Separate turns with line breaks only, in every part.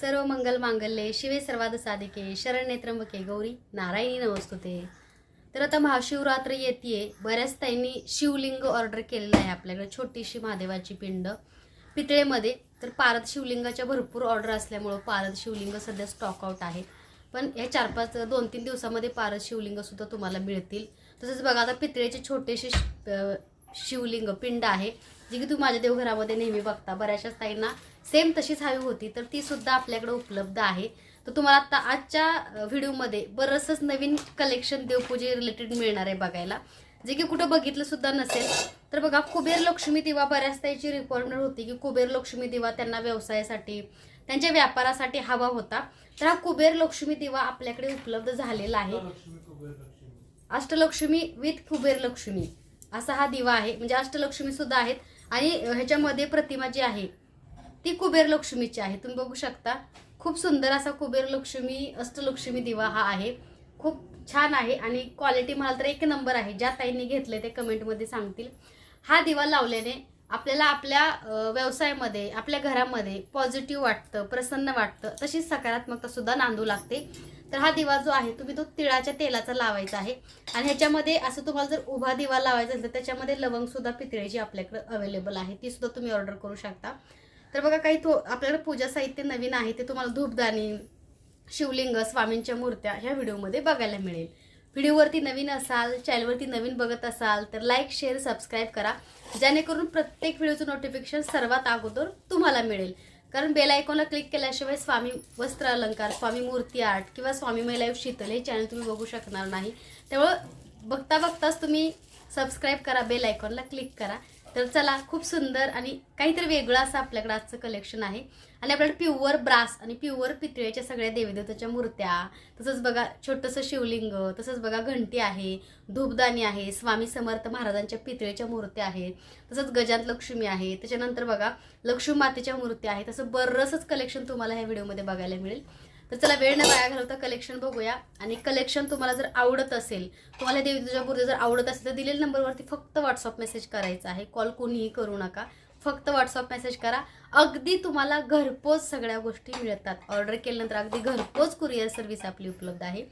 सर्व मंगल मांगल्ये शिवे सर्वाद साधिके शरण्ये त्र्यंबके गौरी नारायणी नमस्तुते. तर आता महाशिवरात्र येते बऱ्याच ताईंनी शिवलिंग ऑर्डर केलेलं आहे आपल्याकडे छोटीशी महादेवाची पिंड. पितळेमध्ये तर पारद शिवलिंगाच्या भरपूर ऑर्डर असल्यामुळं पारद शिवलिंग सध्या स्टॉकआउट आहेत आहे. पण या चार पाच दोन तीन दिवसामध्ये पारद शिवलिंगसुद्धा तुम्हाला मिळतील. तसंच बघा आता पितळेचे छोटेसे शिवलिंग पिंड आहे जी की तुम्ही माझ्या देवघरामध्ये नेहमी बघता. बऱ्याचशाच ताईंना सेम तशीच हवी होती तर ती सुद्धा आपल्याकडे उपलब्ध आहे. तर तुम्हाला आता आजच्या व्हिडिओमध्ये बरंचसंच नवीन कलेक्शन देवपूजे रिलेटेड मिळणार आहे बघायला. जे की कुठं बघितलं सुद्धा नसेल. तर बघा कुबेर लक्ष्मी दिवा बऱ्याच त्याची रिक्वायरमेंट होती की कुबेर लक्ष्मी दिवा त्यांना व्यवसायासाठी त्यांच्या व्यापारासाठी हवा होता. तर हा कुबेर लक्ष्मी दिवा आपल्याकडे उपलब्ध झालेला आहे. अष्टलक्ष्मी विथ कुबेर लक्ष्मी. असा हा दिवा आहे. म्हणजे अष्टलक्ष्मी सुद्धा आहेत. आणि ह्याच्यामध्ये प्रतिमा जी आहे ती कुबेर लक्ष्मीची आहे. तुम्ही बघू शकता खूप सुंदर असा कुबेर लक्ष्मी अष्टलक्ष्मी दिवा हा आहे. खूप छान आहे आणि क्वालिटी म्हणाल तर एक नंबर आहे. ज्या ताईंनी घेतले ते कमेंटमध्ये सांगतील. हा दिवा लावल्याने आपल्याला आपल्या व्यवसायामध्ये आपल्या घरामध्ये पॉझिटिव्ह वाटतं प्रसन्न वाटतं. तशीच सकारात्मकता सुद्धा नांदू लागते. तर हा दिवा जो आहे तुम्ही तो तिळाच्या तेलाचा लावायचा आहे. आणि ह्याच्यामध्ये असं तुम्हाला जर उभा दिवा लावायचा असेल तर त्याच्यामध्ये लवंगसुद्धा पितळेची आपल्याकडे अवेलेबल आहे. ती सुद्धा तुम्ही ऑर्डर करू शकता. तर बघा काही तो आपल्याकडे पूजा साहित्य नवीन आहे ते तुम्हाला धूपदाणी शिवलिंग स्वामींच्या मूर्त्या ह्या व्हिडिओमध्ये बघायला मिळेल. व्हिडिओवरती नवीन असाल चॅनलवरती नवीन बघत असाल तर लाईक शेअर सबस्क्राईब करा. जेणेकरून प्रत्येक व्हिडिओचं नोटिफिकेशन सर्वात अगोदर तुम्हाला मिळेल. कारण बेल आयकॉनला क्लिक केल्याशिवाय स्वामी वस्त्र अलंकार स्वामी मूर्ती आर्ट किंवा स्वामी महिला शीतल हे चॅनल तुम्ही बघू शकणार नाही. त्यामुळं बघता बघताच तुम्ही सबस्क्राईब करा बेल आयकॉनला क्लिक करा. तर चला खूप सुंदर आणि काहीतरी वेगळं असं आपल्याकडं आजचं कलेक्शन आहे. आणि आपल्याकडे प्युअर ब्रास आणि प्युअर पितळेच्या सगळ्या देवीदेवताच्या मूर्त्या तसंच बघा छोटंसं शिवलिंग तसंच बघा घंटी आहे धूपदाणी आहे स्वामी समर्थ महाराजांच्या पितळेच्या मूर्त्या आहेत तसंच गजांत लक्ष्मी आहे त्याच्यानंतर बघा लक्ष्मी मातेच्या मूर्त्या आहेत तसं बरंचच कलेक्शन तुम्हाला ह्या व्हिडिओमध्ये बघायला मिळेल. तर चला वेळ न वाया घालवता कलेक्शन बघूया. आणि कलेक्शन तुम्हाला जर आवडत असेल तुम्हाला देवी तुझ्या मूर्ती जर आवडत असेल तर दिलेल्या नंबरवरती फक्त व्हॉट्सअप मेसेज करायचा आहे. कॉल कोणीही करू नका. फक्त व्हॉट्सअप मेसेज करा. अगदी तुम्हाला घरपोच सगळ्या गोष्टी मिळतात. ऑर्डर केल्यानंतर अगदी घरपोच कुरिअर सर्व्हिस आपली उपलब्ध आहे.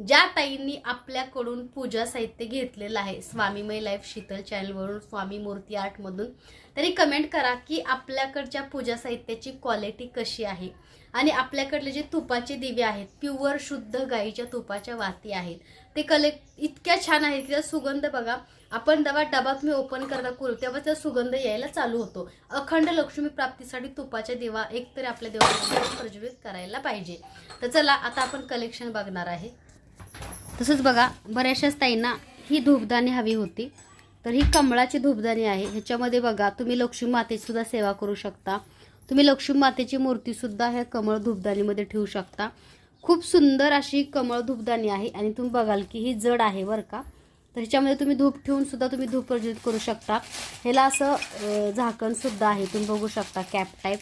ज्या ताईंनी आपल्याकडून पूजा साहित्य घेतलेलं आहे स्वामीमय लाईफ शीतल चॅनलवरून स्वामी मूर्ती आर्टमधून तरी कमेंट करा की आपल्याकडच्या पूजा साहित्याची क्वालिटी कशी आहे? आणि आपल्याकडले जे तुपाचे दिवे आहेत प्युअर शुद्ध गाईच्या तुपाच्या वाती आहेत. ते कलेक्ट इतक्या छान आहेत की सुगंध बघा. आपण दवा डबा तुम्ही ओपन करता करू तेव्हा त्याचा सुगंध यायला चालू होतो. अखंड लक्ष्मी प्राप्तीसाठी तुपाच्या देवा एक तरी आपल्या देवाला प्रज्वलित करायला पाहिजे. तर चला आता आपण कलेक्शन बघणार आहे. तसंच बघा बऱ्याचशाच ताईंना ही धूपदाणी हवी होती. तर ही कमळाची धूपदाणी आहे. ह्याच्यामध्ये बघा तुम्ही लक्ष्मी मातेची सुद्धा सेवा करू शकता. तुम्ही लक्ष्मी मातेची मूर्तीसुद्धा ह्या कमळ धूपदाणीमध्ये ठेवू शकता. खूप सुंदर अशी कमळ धूपदाणी आहे आणि तुम्ही बघाल की ही जड आहे बरं का. तर ह्याच्यामध्ये तुम्ही धूप ठेवून सुद्धा तुम्ही धूप प्रज्वलित करू शकता. ह्याला असं झाकणसुद्धा झाकण सुद्धा आहे तुम्ही बघू शकता कॅप टाईप.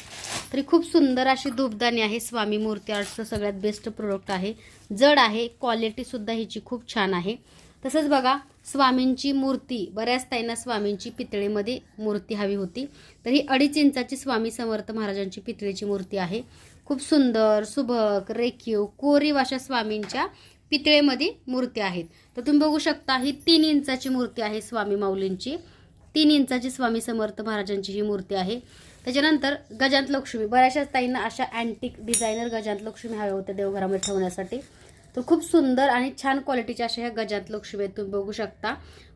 तरी खूप सुंदर अशी धूपदाणी आहे स्वामी मूर्ती आर्टचं सगळ्यात बेस्ट प्रोडक्ट आहे. जड आहे क्वालिटीसुद्धा ह्याची खूप छान आहे. तसंच बघा स्वामींची मूर्ती बऱ्याच ताईंना स्वामींची पितळेमध्ये मूर्ती हवी होती. तर ही अडीच इंचाची स्वामी समर्थ महाराजांची पितळेची मूर्ती आहे. खूप सुंदर सुबक रेखीव कोरीव अशा स्वामींच्या पितळेमध्ये मूर्ती आहेत. तर तुम्ही बघू शकता ही तीन इंचाची मूर्ती आहे स्वामी माऊलींची. तीन इंचाची स्वामी समर्थ महाराजांची ही मूर्ती आहे. त्याच्यानंतर गजांत लक्ष्मी बऱ्याचशाच ताईंना अशा अँटिक डिझायनर गजांत लक्ष्मी हव्या होत्या देवघरामध्ये ठेवण्यासाठी. तर खूप सुंदर आणि छान क्वालिटीच्या अशा ह्या गजांत लक्ष्मी आहेत. तुम्ही बघू शकता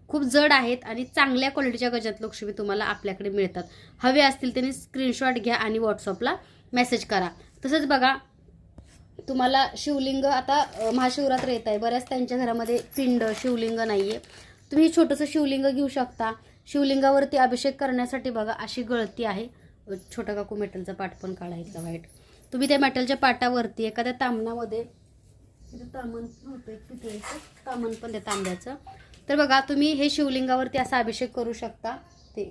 खूप जड आहेत आणि चांगल्या क्वालिटीच्या गजांत लक्ष्मी तुम्हाला आपल्याकडे मिळतात. हवे असतील त्यांनी स्क्रीनशॉट घ्या आणि व्हॉट्सअपला मेसेज करा. तसंच बघा तुम्हाला शिवलिंग आता महाशिवरात्र येत आहे. बऱ्याच त्यांच्या घरामध्ये पिंड शिवलिंग नाही आहे तुम्ही छोटंसं शिवलिंग घेऊ शकता. शिवलिंगावरती अभिषेक करण्यासाठी बघा अशी गळती आहे. छोटा काकू मेटलचा पाठ पण काढायचा वाईट तुम्ही त्या मेटलच्या पाटावरती एखाद्या तांबणामध्ये इथं तामण होतं एक तामण पण त्या तांब्याचं. तर बघा तुम्ही हे शिवलिंगावरती असा अभिषेक करू शकता. ते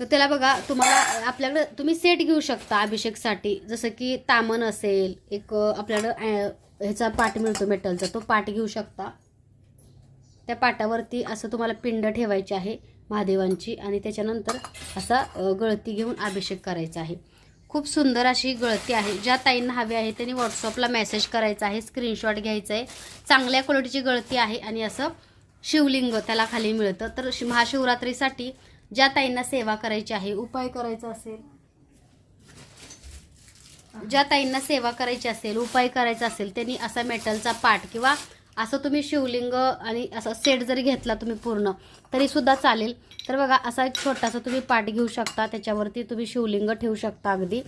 तर त्याला बघा तुम्हाला आपल्याकडं तुम्ही सेट घेऊ शकता अभिषेकसाठी. जसं की तामण असेल एक आपल्याकडं ह्याचा पाट मिळतो मेटलचा तो पाट घेऊ शकता. त्या पाटावरती असं तुम्हाला पिंड ठेवायची आहे महादेवांची आणि त्याच्यानंतर असा गळती घेऊन अभिषेक करायचा आहे. खूप सुंदर अशी गळती आहे. ज्या ताईंना हवी आहे त्यांनी व्हॉट्सअपला मेसेज करायचा आहे स्क्रीनशॉट घ्यायचा आहे. चांगल्या क्वालिटीची गळती आहे आणि असं शिवलिंग त्याला खाली मिळतं. तर शि- महाशिवरात्रीसाठी ज्या ताईंना सेवा करायची आहे उपाय करायचा असेल. ज्या ताईंना सेवा करायची असेल उपाय करायचा असेल त्यांनी असा मेटलचा पाट किंवा असं तुम्ही शिवलिंग आणि असं सेट जरी घेतला तुम्ही पूर्ण तरीसुद्धा चालेल. तर बघा असा एक छोटासा तुम्ही पाट घेऊ शकता त्याच्यावरती तुम्ही शिवलिंग ठेवू शकता अगदी.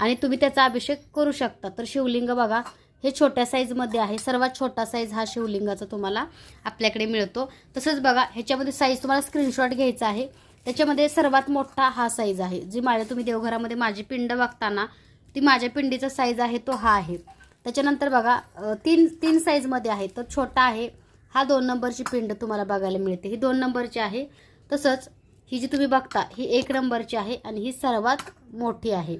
आणि तुम्ही त्याचा अभिषेक करू शकता. तर शिवलिंग बघा हे छोट्या साईजमध्ये आहे. सर्वात छोटा साईज हा शिवलिंगाचा तुम्हाला आपल्याकडे मिळतो. तसंच बघा ह्याच्यामध्ये साईज तुम्हाला स्क्रीनशॉट घ्यायचा आहे. त्याच्यामध्ये सर्वात मोठा हा साईज आहे. जी माझ्या तुम्ही देवघरामध्ये माझी पिंड बघताना ती माझ्या पिंडीचा साईज आहे तो हा आहे. त्याच्यानंतर बघा तीन तीन साईजमध्ये आहे. तर छोटा आहे. हा दोन नंबरची पिंड तुम्हाला बघायला मिळते. ही दोन नंबरची आहे. तसंच ही जी तुम्ही बघता ही एक नंबरची आहे आणि ही सर्वात मोठी आहे.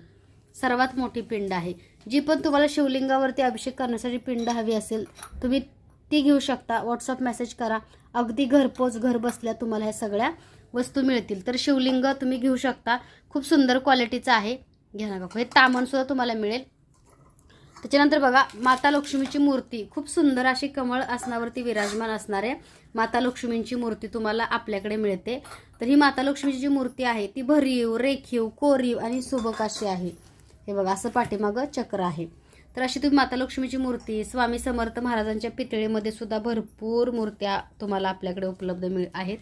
सर्वात मोठी पिंड आहे. जी पण तुम्हाला शिवलिंगावरती अभिषेक करण्यासाठी पिंड हवी असेल तुम्ही ती घेऊ शकता. व्हॉट्सअप मेसेज करा. अगदी घरपोच घर बसल्या तुम्हाला ह्या सगळ्या वस्तू मिळतील. तर शिवलिंग तुम्ही घेऊ शकता. खूप सुंदर क्वालिटीचं आहे. घ्या ना काकू हे तामणसुद्धा तुम्हाला मिळेल. त्याच्यानंतर बघा माता लक्ष्मीची मूर्ती. खूप सुंदर अशी कमळ आसनावरती विराजमान असणारे माता लक्ष्मींची मूर्ती तुम्हाला आपल्याकडे मिळते. तर ही माता लक्ष्मीची जी मूर्ती आहे ती भरीव रेखीव कोरीव आणि सुबक अशी आहे. हे बघा असं पाठीमागं चक्र आहे. तर अशी तुम्ही माता लक्ष्मीची मूर्ती स्वामी समर्थ महाराजांच्या पितळेमध्ये सुद्धा भरपूर मूर्त्या तुम्हाला आपल्याकडे उपलब्ध मिळ आहेत.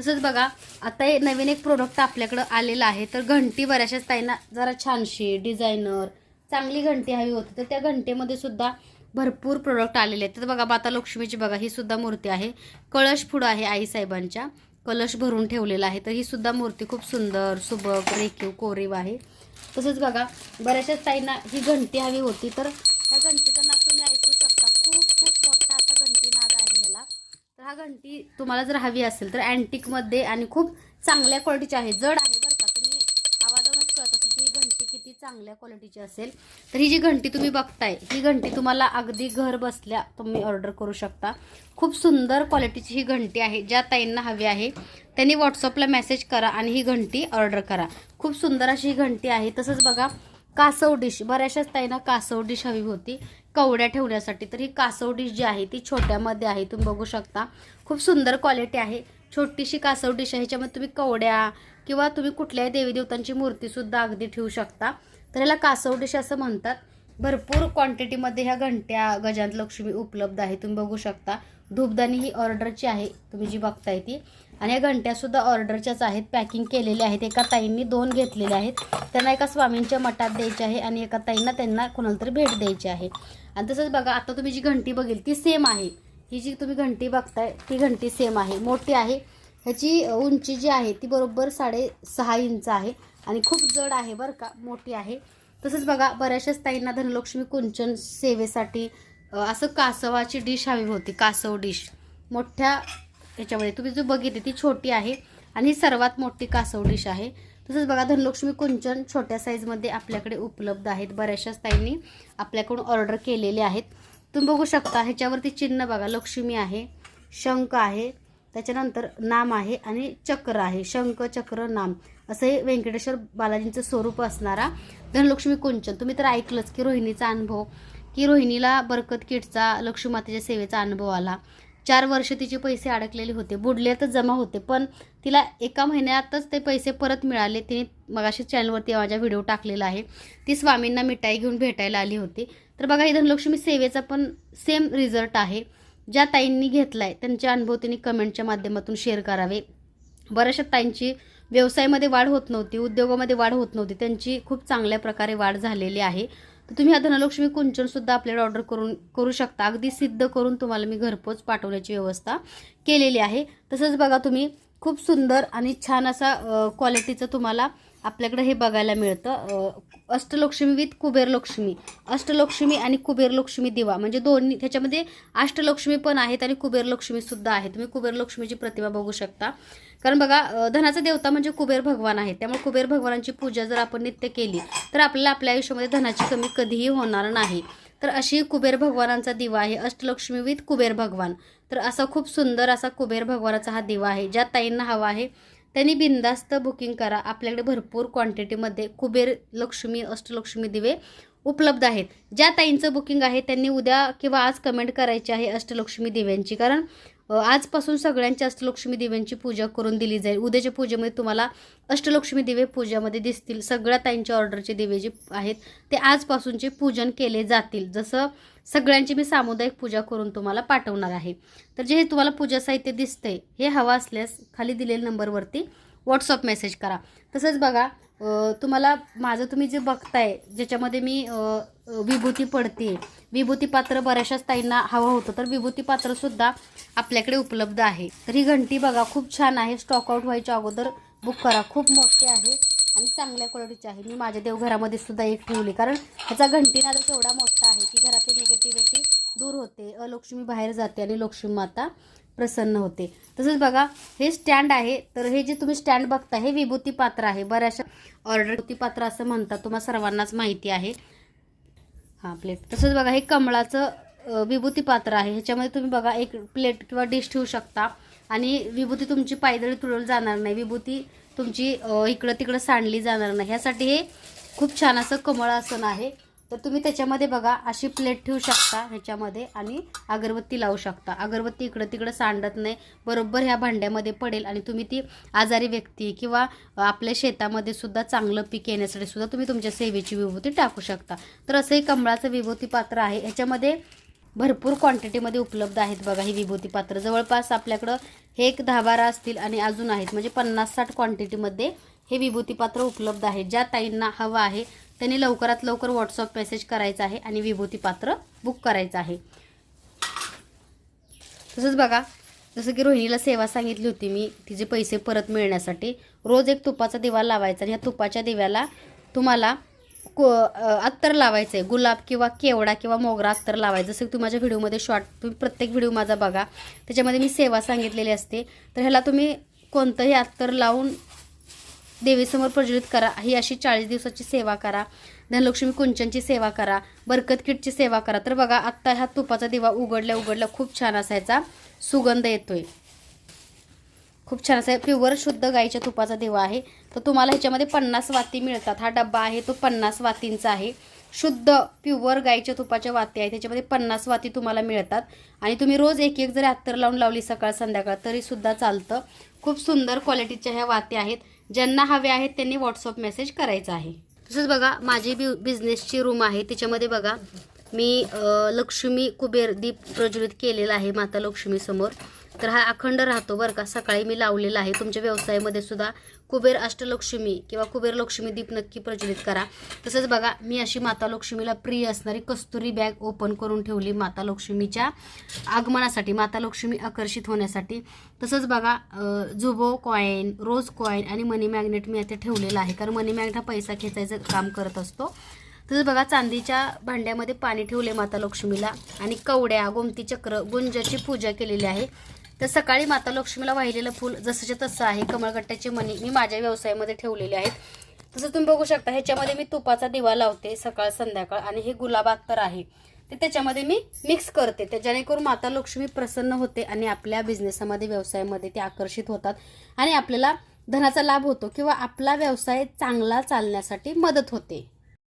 तसंच बघा आता हे नवीन एक प्रोडक्ट आपल्याकडं आलेलं आहे. तर घंटी बऱ्याचशाच ताईंना जरा छानशी डिझायनर चांगली घंटी हवी होती. तर त्या घंटेमध्ये सुद्धा भरपूर प्रोडक्ट आलेले आहेत. तर बघा माता लक्ष्मीची बघा ही सुद्धा मूर्ती आहे. कळश पुढं आहे आईसाहेबांच्या कलश भरून ठेवलेला आहे. तर ही सुद्धा मूर्ती खूप सुंदर सुबक रेखीव कोरीव आहे. तसंच बघा बऱ्याचशाच ताईंना ही घंटी हवी होती. तर त्या घंटीचं हा घंटी तुम्हाला जर हवी असेल तर अँटिकमध्ये आणि खूप चांगल्या क्वालिटीची आहे. जड आहे बरं का. तुम्ही आवाजावरच कळत असेल की ही घंटी किती चांगल्या क्वालिटीची असेल. तर ही जी घंटी तुम्ही बघताय ही घंटी तुम्हाला अगदी घर बसल्या तुम्ही ऑर्डर करू शकता. खूप सुंदर क्वालिटीची ही घंटी आहे. ज्या ताईंना हवी आहे त्यांनी व्हॉट्सअपला मेसेज करा आणि ही घंटी ऑर्डर करा. खूप सुंदर अशी ही घंटी आहे. तसंच बघा कासव डिश बऱ्याचशाच ताईंना कासव डिश हवी होती. कवड्या ठेवण्यासाठी. तर ही कासव डिश जी आहे ती छोट्यामध्ये आहे तुम्ही बघू शकता. खूप सुंदर क्वालिटी आहे. छोटीशी कासव डिश आहे ह्याच्यामध्ये तुम्ही कवड्या किंवा तुम्ही कुठल्याही देवी देवतांची मूर्तीसुद्धा अगदी ठेवू शकता. तर याला कासव डिश असं म्हणतात. भरपूर क्वांटिटीमध्ये ह्या घंट्या गजांत लक्ष्मी उपलब्ध आहे तुम्ही बघू शकता. धूपदानी ही ऑर्डरची आहे तुम्ही जी बघताय ती. आणि या घंट्यासुद्धा ऑर्डरच्याच आहेत पॅकिंग केलेल्या आहेत. एका ताईंनी दोन घेतलेल्या आहेत. त्यांना एका स्वामींच्या मठात द्यायचे आहे आणि एका ताईंना त्यांना कोणाला तरी भेट द्यायची आहे. आणि तसंच बघा आता तुम्ही जी घंटी बघेल ती सेम आहे. ही जी तुम्ही घंटी बघताय ती घंटी सेम आहे. मोठी आहे. ह्याची उंची जी आहे ती बरोबर साडे सहा इंच आहे. आणि खूप जड आहे बरं का मोठी आहे. तसंच बघा बऱ्याचशाच ताईंना धनलक्ष्मी कुंचन सेवेसाठी असं कासवाची डिश हवी होती कासव डिश मोठ्या ह्याच्यामध्ये तुम्ही जो बघितली ती छोटी आहे आणि ही सर्वात मोठी कासव डिश आहे. तसंच बघा धनलक्ष्मी कुंचन छोट्या साईजमध्ये आपल्याकडे उपलब्ध आहेत. बऱ्याचशाच ताईंनी आपल्याकडून ऑर्डर केलेले आहेत. तुम्ही बघू शकता ह्याच्यावरती चिन्ह बघा. लक्ष्मी आहे शंख आहे त्याच्यानंतर नाम आहे आणि चक्र आहे. शंख चक्र नाम. असं हे व्यंकटेश्वर बालाजींचं स्वरूप असणारा धनलक्ष्मी कुंचन. तुम्ही तर ऐकलंच की रोहिणीचा अनुभव. की रोहिणीला बरकत किटचा लक्ष्मीमातेच्या सेवेचा अनुभव आला. चार वर्ष तिचे पैसे अडकलेले होते. बुडल्यातच जमा होते पण तिला एका महिन्यातच ते पैसे परत मिळाले. तिने मगाशी चॅनलवरती माझ्या व्हिडिओ टाकलेला आहे. ती स्वामींना मिठाई घेऊन भेटायला आली होती. तर बघा ही धनलक्ष्मी सेवेचा पण सेम रिझल्ट आहे. ज्या ताईंनी घेतला आहे त्यांचे अनुभव त्यांनी कमेंटच्या माध्यमातून शेअर करावे. बऱ्याचशा ताईंची व्यवसायामध्ये वाढ होत नव्हती उद्योगामध्ये वाढ होत नव्हती. त्यांची खूप चांगल्या प्रकारे वाढ झालेली आहे. तर तुम्ही हा धनलक्ष्मी कुंचनसुद्धा आपल्याला ऑर्डर करून करू शकता. अगदी सिद्ध करून तुम्हाला मी घरपोच पाठवण्याची व्यवस्था केलेली आहे. तसंच बघा तुम्ही खूप सुंदर आणि छान असा क्वालिटीचं तुम्हाला आपल्याकडे हे बघायला मिळतं. अष्टलक्ष्मी विथ कुबेरलक्ष्मी. अष्टलक्ष्मी आणि कुबेरलक्ष्मी दिवा. म्हणजे दोन्ही त्याच्यामध्ये अष्टलक्ष्मी पण आहेत आणि कुबेरलक्ष्मीसुद्धा सुद्धा आहे तुम्ही कुबेरलक्ष्मीची प्रतिमा बघू शकता. कारण बघा धनाचा देवता म्हणजे कुबेर भगवान आहे त्यामुळे कुबेर भगवानांची पूजा जर आपण नित्य केली तर आपल्याला आपल्या आयुष्यामध्ये धनाची कमी कधीही होणार नाही. तर अशी कुबेर भगवानांचा दिवा आहे. अष्टलक्ष्मी विथ कुबेर भगवान. तर असा खूप सुंदर असा कुबेर भगवानाचा हा दिवा आहे ज्या ताईंना हवा आहे त्यांनी बिनधास्त बुकिंग करा. आपल्याकडे भरपूर क्वांटिटीमध्ये कुबेर लक्ष्मी अष्टलक्ष्मी दिवे उपलब्ध आहेत. ज्या ताईंचं बुकिंग आहे त्यांनी उद्या किंवा आज कमेंट करायची आहे अष्टलक्ष्मी दिव्यांची. कारण आजपासून सगळ्यांची अष्टलक्ष्मी दिव्यांची पूजा करून दिली जाईल. उद्याच्या पूजेमध्ये तुम्हाला अष्टलक्ष्मी दिवे पूजामध्ये दिसतील. सगळ्या ताईंच्या ऑर्डरचे दिवे जे आहेत ते आजपासूनचे पूजन केले जातील. जसं सगळ्यांची मी सामुदायिक पूजा करून तुम्हाला पाठवणार आहे. तर जे हे तुम्हाला पूजा साहित्य दिसतंय हे हवं असल्यास खाली दिलेल्या नंबरवरती व्हॉट्सअप मेसेज करा. तसंच बघा तुम्हाला माझं तुम्ही जे बघताय ज्याच्यामध्ये मी विभूती पडते विभूती पात्र बऱ्याचशाच ताईंना हवं होतं तर विभूती पात्रसुद्धा आपल्याकडे उपलब्ध आहे. तर ही घंटी बघा खूप छान आहे. स्टॉकआउट व्हायच्या अगोदर बुक करा. खूप मोठी आहे आणि चांगल्या क्वालिटीची आहे. मी माझ्या देवघरामध्ये सुद्धा एक ठेवली. कारण ह्याचा घंटीनादच एवढा मोठा आहे की घरातली निगेटिव्हिटी दूर होते. अलक्ष्मी बाहेर जाते आणि लक्ष्मी माता प्रसन्न होते. तसंच बघा हे स्टँड आहे तर हे जे तुम्ही स्टँड बघता हे विभूती पात्र आहे. बऱ्याचशा ऑर्डर विभूती पात्र असं म्हणतात. तुम्हाला सर्वांनाच माहिती आहे. हां प्लेट तसंच बघा हे कमळाचं विभूती पात्र आहे. ह्याच्यामध्ये तुम्ही बघा एक प्लेट किंवा डिश ठेवू शकता. आणि विभूती तुमची पायदळी तुळवली जाणार नाही. विभूती तुमची इकडं तिकडं सांडली जाणार नाही. ह्यासाठी हे खूप छान असं कमळ आसन आहे. तर तुम्ही त्याच्यामध्ये बघा अशी प्लेट ठेवू शकता ह्याच्यामध्ये आणि अगरबत्ती लावू शकता. अगरबत्ती इकडं तिकडं सांडत नाही बरोबर ह्या भांड्यामध्ये पडेल आणि तुम्ही ती आजारी व्यक्ती किंवा आपल्या शेतामध्ये सुद्धा चांगलं पीक येण्यासाठी सुद्धा तुम्ही तुमच्या सेवेची विभूती टाकू शकता. तर असं हे कमळाचं विभूती पात्र आहे. ह्याच्यामध्ये भरपूर क्वांटिटीमध्ये उपलब्ध आहेत बघा ही विभूती पात्र. जवळपास आपल्याकडं हे एक दहा बारा असतील आणि अजून आहेत. म्हणजे पन्नास साठ क्वांटिटीमध्ये हे विभूती पात्र उपलब्ध आहे ज्या ताईंना हवं आहे त्यांनी लवकरात लवकर व्हॉट्सअप मेसेज करायचा आहे आणि विभूती पात्र बुक करायचं आहे. तसंच बघा जसं की रोहिणीला सेवा सांगितली होती मी तिचे पैसे परत मिळण्यासाठी. रोज एक तुपाचा दिवा लावायचा आणि ह्या तुपाच्या दिव्याला तुम्हाला को अत्तर लावायचं आहे गुलाब किंवा केवडा किंवा मोगरा अत्तर लावायचं. जसं की तुम्ही माझ्या व्हिडिओमध्ये शॉर्ट तुम्ही प्रत्येक व्हिडिओ माझा बघा. त्याच्यामध्ये मी सेवा सांगितलेली असते. तर ह्याला तुम्ही कोणतंही अत्तर लावून देवीसमोर प्रज्वलित करा. ही अशी चाळीस दिवसाची सेवा करा. धनलक्ष्मी कुंचनची सेवा करा. बरकत किटची सेवा करा. तर बघा आत्ता ह्या तुपाचा दिवा उघडल्या उघडल्या खूप छान असायचा सुगंध येतोय. खूप छान असा प्युअर शुद्ध गाईच्या तुपाचा दिवा आहे. तर तुम्हाला ह्याच्यामध्ये पन्नास वाती मिळतात. हा डब्बा आहे तो पन्नास वातींचा आहे. शुद्ध प्युअर गाईच्या तुपाच्या वाती आहे त्याच्यामध्ये पन्नास वाती तुम्हाला मिळतात. आणि तुम्ही रोज एक एक जरी अत्तर लावून लावली सकाळ संध्याकाळ तरीसुद्धा चालतं. खूप सुंदर क्वालिटीच्या ह्या वाती आहेत. ज्यांना हवे आहेत त्यांनी व्हॉट्सअप मेसेज करायचा आहे. तसंच बघा माझी बि बिझनेसची रूम आहे त्याच्यामध्ये बघा मी लक्ष्मी कुबेर दीप प्रज्वलित केलेला आहे माता लक्ष्मीसमोर. तर हा अखंड राहतो बरं का. सकाळी मी लावलेला आहे. तुमच्या व्यवसायामध्ये सुद्धा कुबेर अष्टलक्ष्मी किंवा कुबेर लक्ष्मी दीप नक्की प्रज्वलित करा. तसंच बघा मी अशी माता लक्ष्मीला प्रिय असणारी कस्तुरी बॅग ओपन करून ठेवली माता लक्ष्मीच्या आगमनासाठी माता लक्ष्मी आकर्षित होण्यासाठी. तसंच बघा जुबो कॉईन रोज कॉईन आणि मनी मॅग्नेट मी आता ठेवलेला आहे. कारण मनी मॅग्नेट हा पैसा खेचायचं काम करत असतो. तसंच बघा चांदीच्या भांड्यामध्ये पाणी ठेवले माता लक्ष्मीला आणि कवड्या गोमती चक्र गुंजाची पूजा केलेली आहे. तर सकाळी माता लक्ष्मीला वाहिलेलं फूल जसंच्या तसं आहे. कमळगट्ट्याची मणी मी माझ्या व्यवसायामध्ये ठेवलेले आहेत. तसं तुम्ही बघू शकता ह्याच्यामध्ये मी तुपाचा दिवा लावते सकाळ संध्याकाळ आणि हे गुलाब अत्तर आहे. ते त्याच्यामध्ये मी मिक्स करते. ते जेणेकरून माता लक्ष्मी प्रसन्न होते आणि आपल्या बिझनेसमध्ये व्यवसायामध्ये ते आकर्षित होतात आणि आपल्याला धनाचा लाभ होतो किंवा आपला व्यवसाय चांगला चालण्यासाठी मदत होते.